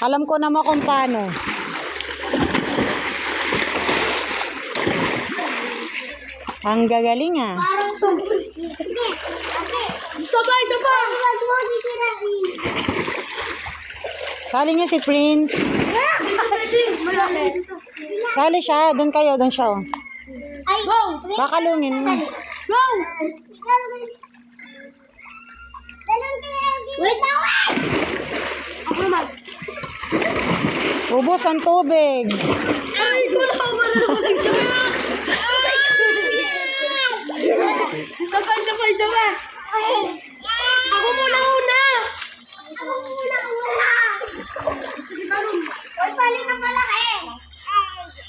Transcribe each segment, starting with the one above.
Alam ko naman kung paano. Ang gagaling ah. Parang. Ate. Sabay, sabay. Titirahin. Sali niyo si Prince. Sali siya. Doon kayo. Doon siya. Oh. Go. Kakalungin mo. Go. Wait lang, wait. Ako naman. Ubos ang tubig. Ay, wala, wala. Sabay, sabay, sabay. Ako muna una. Ako muna una. Huwag pali ka malaki.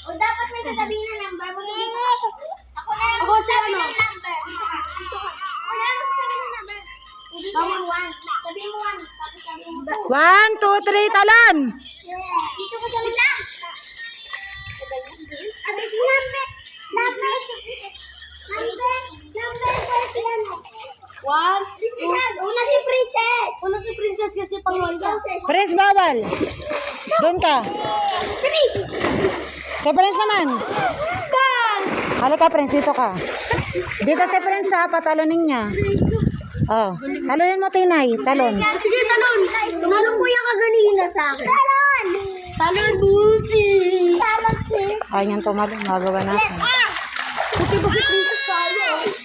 O dapat may sasabihin na number. Ako na lang ako sa ano? number. Ako na lang magsasabi ng number. Hindi sabi mo one. Sabi mo one. Tapos sabi mo two. One, two, three, talon! One, two. Una si Princess. Una si Princess kasi pang-one ka. Prince, bawal. Doon ka. Three. Si Prince naman. One. Halika, Prince. Dito ka. Dito si Prince ha. Patalonin niya. Oh. Talonin mo, Tinay. Talon. Sige, talon. Talon ko yung kaganina sa akin. Ayan, tumalong. Magawa natin. Buti ba si Princess Carlo?